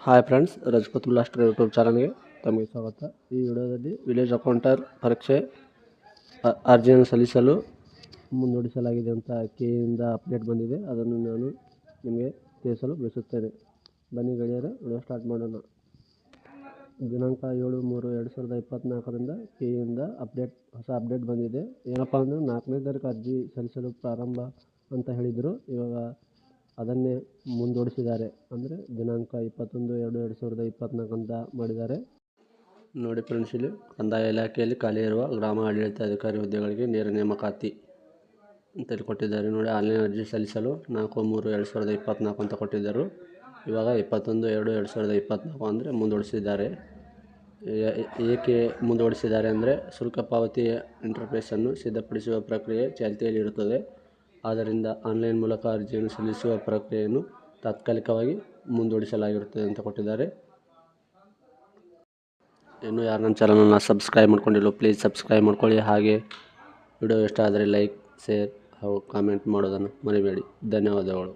Hi friends Rajpath blaster YouTube ಚಾನಲ್ಗೆ ತಮಗೆ ಸ್ವಾಗತ. ಈ ವಿಡಿಯೋದಲ್ಲಿ ವಿಲೇಜ್ ಅಕೌಂಟರ್ ಪರೀಕ್ಷೆ ಅರ್ಜಿಯನ್ನು ಸಲ್ಲಿಸಲು ಮುಂದೂಡಿಸಲಾಗಿದೆ ಅಂತ ಕೆಯಿಂದ ಅಪ್ಡೇಟ್ ಬಂದಿದೆ. ಅದನ್ನು ನಾನು ನಿಮಗೆ ತಿಳಿಸಲು ಬಯಸುತ್ತೇನೆ. ಬನ್ನಿ ಗೆಳೆಯರೆ, ವಿಡಿಯೋ ಸ್ಟಾರ್ಟ್ ಮಾಡೋಣ. ದಿನಾಂಕ ಏಳು ಮೂರು ಎರಡು ಸಾವಿರದ ಇಪ್ಪತ್ತ್ನಾಲ್ಕರಿಂದ ಕೆಯಿಂದ ಅಪ್ಡೇಟ್ ಹೊಸ ಅಪ್ಡೇಟ್ ಬಂದಿದೆ. ಏನಪ್ಪ ಅಂದರೆ ನಾಲ್ಕನೇ ತಾರೀಕು ಅರ್ಜಿ ಸಲ್ಲಿಸಲು ಪ್ರಾರಂಭ ಅಂತ ಹೇಳಿದರು. ಇವಾಗ ಅದನ್ನೇ ಮುಂದೂಡಿಸಿದ್ದಾರೆ. ಅಂದರೆ ದಿನಾಂಕ ಇಪ್ಪತ್ತೊಂದು ಎರಡು ಎರಡು ಸಾವಿರದ ಇಪ್ಪತ್ತ್ನಾಲ್ಕು ಅಂತ ಮಾಡಿದ್ದಾರೆ. ನೋಡಿ ಫ್ರೆಂಡ್ಸ್, ಇಲ್ಲಿ ಕಂದಾಯ ಇಲಾಖೆಯಲ್ಲಿ ಖಾಲಿ ಇರುವ ಗ್ರಾಮ ಆಡಳಿತ ಅಧಿಕಾರಿ ಹುದ್ದೆಗಳಿಗೆ ನೇರ ನೇಮಕಾತಿ ಅಂತೇಳಿ ಕೊಟ್ಟಿದ್ದಾರೆ. ನೋಡಿ, ಆನ್ಲೈನ್ ಅರ್ಜಿ ಸಲ್ಲಿಸಲು ನಾಲ್ಕು ಮೂರು ಎರಡು ಸಾವಿರದ ಇಪ್ಪತ್ತ್ನಾಲ್ಕು ಅಂತ ಕೊಟ್ಟಿದ್ದರು. ಇವಾಗ ಇಪ್ಪತ್ತೊಂದು ಎರಡು ಎರಡು ಸಾವಿರದ ಇಪ್ಪತ್ತ್ನಾಲ್ಕು ಅಂದರೆ ಮುಂದೂಡಿಸಿದ್ದಾರೆ. ಏಕೆ ಮುಂದೂಡಿಸಿದ್ದಾರೆ ಅಂದರೆ ಶುಲ್ಕ ಪಾವತಿ ಇಂಟರ್ಫೇಸನ್ನು ಸಿದ್ಧಪಡಿಸುವ ಪ್ರಕ್ರಿಯೆ ಚಾಲ್ತಿಯಲ್ಲಿರುತ್ತದೆ. ಆದ್ದರಿಂದ ಆನ್ಲೈನ್ ಮೂಲಕ ಅರ್ಜಿಯನ್ನು ಸಲ್ಲಿಸುವ ಪ್ರಕ್ರಿಯೆಯನ್ನು ತಾತ್ಕಾಲಿಕವಾಗಿ ಮುಂದೂಡಿಸಲಾಗಿರುತ್ತದೆ ಅಂತ ಕೊಟ್ಟಿದ್ದಾರೆ. ಇನ್ನು ಯಾರು ನನ್ನ ಚಾನಲನ್ನು ಸಬ್ಸ್ಕ್ರೈಬ್ ಮಾಡ್ಕೊಂಡಿಲ್ಲ ಪ್ಲೀಸ್ ಸಬ್ಸ್ಕ್ರೈಬ್ ಮಾಡ್ಕೊಳ್ಳಿ. ಹಾಗೆ ವಿಡಿಯೋ ಇಷ್ಟ ಆದರೆ ಲೈಕ್, ಶೇರ್ ಹಾಗೂ ಕಾಮೆಂಟ್ ಮಾಡೋದನ್ನು ಮರಿಬೇಡಿ. ಧನ್ಯವಾದಗಳು.